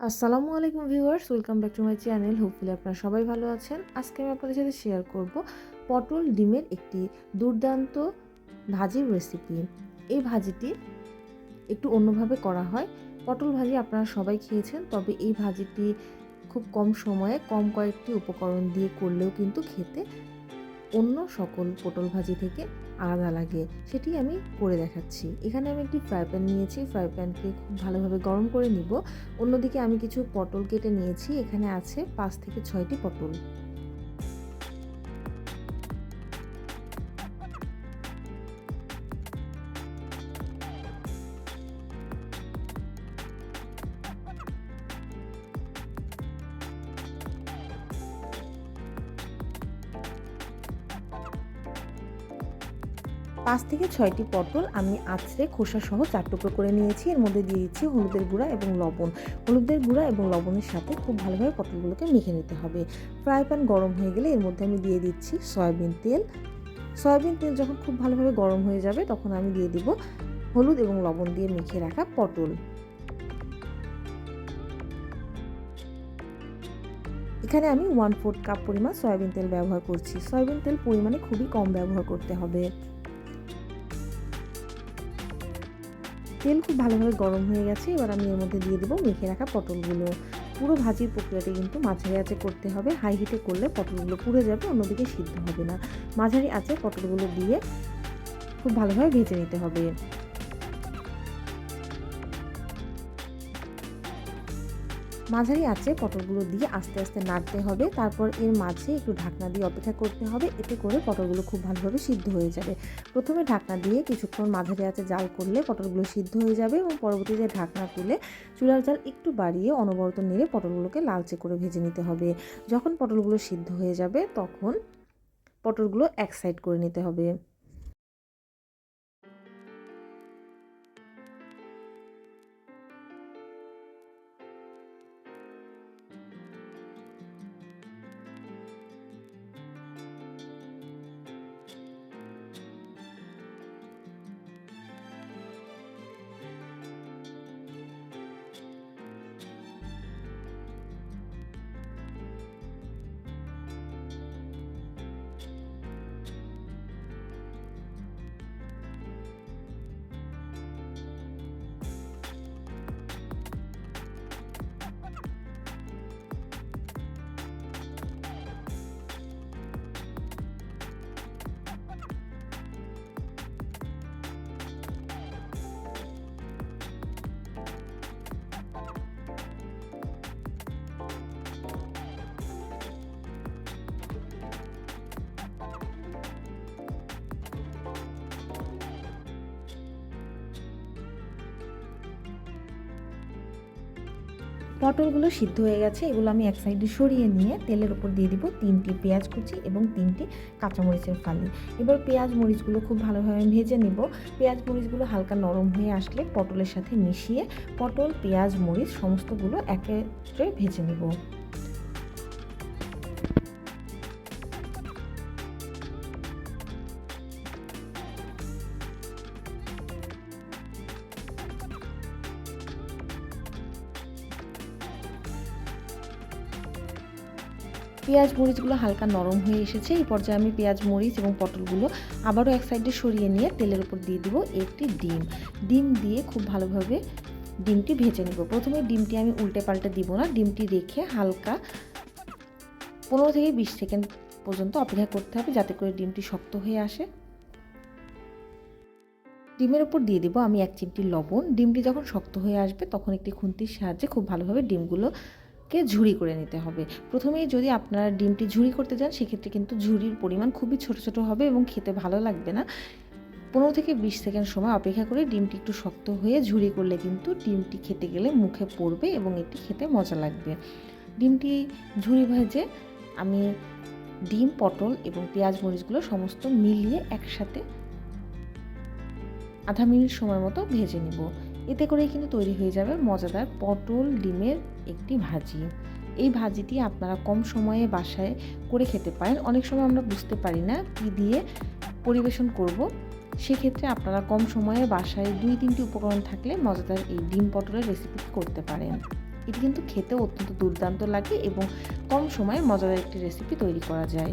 আসসালামু আলাইকুম viewers, welcome back to my channel. Hopefully আপনারা সবাই ভালো আছেন। আজকে আমি আপনাদের সাথে শেয়ার করব পটল ডিমের একটি দুর্দান্ত ভাজির রেসিপি এই ভাজিটি একটু অন্যভাবে করা হয়। পটল ভাজি আপনারা সবাই খেয়েছেন, তবে এই ভাজিটি খুব কম সময়ে, কম কয়েকটি উপকরণ দিয়ে করলেও কিন্তু খেতে অন্য সকল পটল ভাজি থেকে আলাদা লাগে, সেটি আমি করে দেখাচ্ছি। এখানে আমি একটি ফ্রাই প্যান নিয়েছি ফ্রাই প্যানকে খুব ভালোভাবে গরম করে নিব। অন্যদিকে আমি কিছু পটল কেটে নিয়েছি, এখানে আছে পাঁচ থেকে ছয়টি পটল। পাঁচ থেকে ছয়টি পটল আমি আছড়ে খোসা সহ চার টুকরো করে নিয়েছি। এর মধ্যে দিয়ে দিচ্ছি হলুদের গুঁড়া এবং লবণ। হলুদের গুঁড়া এবং লবণের সাথে খুব ভালোভাবে পটলগুলোকে মেখে নিতে হবে। ফ্রাই প্যান গরম হয়ে গেলে এর মধ্যে আমি দিয়ে দিচ্ছি সয়াবিন তেল। সয়াবিন তেল যখন খুব ভালোভাবে গরম হয়ে যাবে তখন আমি দিয়ে দিব হলুদ এবং লবণ দিয়ে মেখে রাখা পটল। এখানে আমি ওয়ান ফোর্থ কাপ পরিমাণ সয়াবিন তেল ব্যবহার করছি। সয়াবিন তেল পরিমাণে খুবই কম ব্যবহার করতে হবে। তেল খুব ভালোভাবে গরম হয়ে গেছে। এবার আমি এর মধ্যে দিয়ে দেবো মেখে রাখা পটলগুলো। পুরো ভাজির প্রক্রিয়াটি কিন্তু মাঝারি আঁচে করতে হবে। হাই হিটে করলে পটলগুলো পুড়ে যাবে, অন্যদিকে সিদ্ধ হবে না। মাঝারি আঁচে পটলগুলো দিয়ে খুব ভালোভাবে ভেজে নিতে হবে। মাঝারি আঁচে পটলগুলো দিয়ে আস্তে আস্তে নাড়তে হবে। তারপর এর মাঝে একটু ঢাকনা দিয়ে অপেক্ষা করতে হবে। এতে করে পটলগুলো খুব ভালোভাবে সিদ্ধ হয়ে যাবে। প্রথমে ঢাকনা দিয়ে কিছুক্ষণ মাঝারি আঁচে জাল করলে পটলগুলো সিদ্ধ হয়ে যাবে এবং পরবর্তীতে ঢাকনা তুলে চুলার জাল একটু বাড়িয়ে অনবরত নেড়ে পটলগুলোকে লালচে করে ভেজে নিতে হবে। যখন পটলগুলো সিদ্ধ হয়ে যাবে, তখন পটলগুলো এক সাইড করে নিতে হবে। পটলগুলো সিদ্ধ হয়ে গেছে, এগুলো আমি এক সাইডে সরিয়ে নিয়ে তেলের উপর দিয়ে দিব তিনটি পেঁয়াজ কুচি এবং তিনটি কাঁচামরিচের ফালি। এবার পেঁয়াজ মরিচগুলো খুব ভালোভাবে ভেজে নেব। পেঁয়াজ মরিচগুলো হালকা নরম হয়ে আসলে পটলের সাথে মিশিয়ে পটল, পেঁয়াজ, মরিচ সমস্তগুলো একে ভেজে নেব। পেঁয়াজ মরিচগুলো হালকা নরম হয়ে এসেছে। এই পর্যায়ে আমি পেঁয়াজ, মরিচ এবং পটলগুলো আবারও এক সাইডে সরিয়ে নিয়ে তেলের উপর দিয়ে দিব একটি ডিম। ডিম দিয়ে খুব ভালোভাবে ডিমটি ভেজে নেব। প্রথমে ডিমটি আমি উল্টে পাল্টে দিব না। ডিমটি রেখে হালকা পনেরো থেকে বিশ সেকেন্ড পর্যন্ত অপেক্ষা করতে হবে যাতে করে ডিমটি শক্ত হয়ে আসে। ডিমের উপর দিয়ে দিব আমি এক চিমটি লবণ। ডিমটি যখন শক্ত হয়ে আসবে তখন একটি খুন্তির সাহায্যে খুব ভালোভাবে ডিমগুলো কে ঝুড়ি করে নিতে হবে? প্রথমেই যদি আপনারা ডিমটি ঝুড়ি করতে যান, সেক্ষেত্রে কিন্তু ঝুড়ির পরিমাণ খুবই ছোট ছোট হবে এবং খেতে ভালো লাগবে না। পনেরো থেকে বিশ সেকেন্ড সময় অপেক্ষা করে ডিমটি একটু শক্ত হয়ে ঝুড়ি করলে কিন্তু ডিমটি খেতে গেলে মুখে পড়বে এবং এটি খেতে মজা লাগবে। ডিমটি ঝুড়ি ভেজে আমি ডিম, পটল এবং পেঁয়াজ, মরিচগুলো সমস্ত মিলিয়ে একসাথে আধা মিনিট সময় মতো ভেজে নিব। এতে করেই কিন্তু তৈরি হয়ে যাবে মজাদার পটল, ডিমের একটি ভাজি। এই ভাজিটি আপনারা কম সময়ে বাসায় করে খেতে পারেন। অনেক সময় আমরা বুঝতে পারি না কী দিয়ে পরিবেশন করব। সেক্ষেত্রে আপনারা কম সময়ে বাসায় দুই তিনটি উপকরণ থাকলে মজাদার এই ডিম পটলের রেসিপি করতে পারেন। এটি কিন্তু খেতেও অত্যন্ত দুর্দান্ত লাগে এবং কম সময়ে মজাদার একটি রেসিপি তৈরি করা যায়।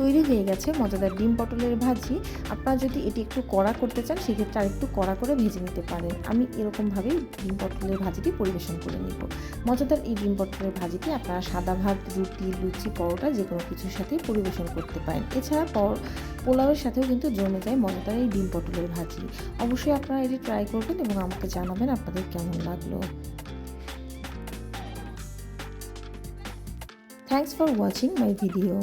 তৈরি হয়ে গেছে মজাদার ডিম পটলের ভাজি। আপনারা যদি এটি একটু কড়া করতে চান, সেক্ষেত্রে আর একটু কড়া করে ভেজে নিতে পারেন। আমি এরকমভাবেই ডিম পটলের ভাজিটি পরিবেশন করে নিব। মজাদার এই ডিম পটলের ভাজিটি আপনারা সাদা ভাত, রুটি, লুচি, পরোটা যে কোনো কিছুর সাথেই পরিবেশন করতে পারেন। এছাড়া পোলাওয়ের সাথেও কিন্তু জমে যায় মজাদার এই ডিম পটলের ভাজি। অবশ্যই আপনারা এটি ট্রাই করবেন এবং আমাকে জানাবেন আপনাদের কেমন লাগল। Thanks for watching my video.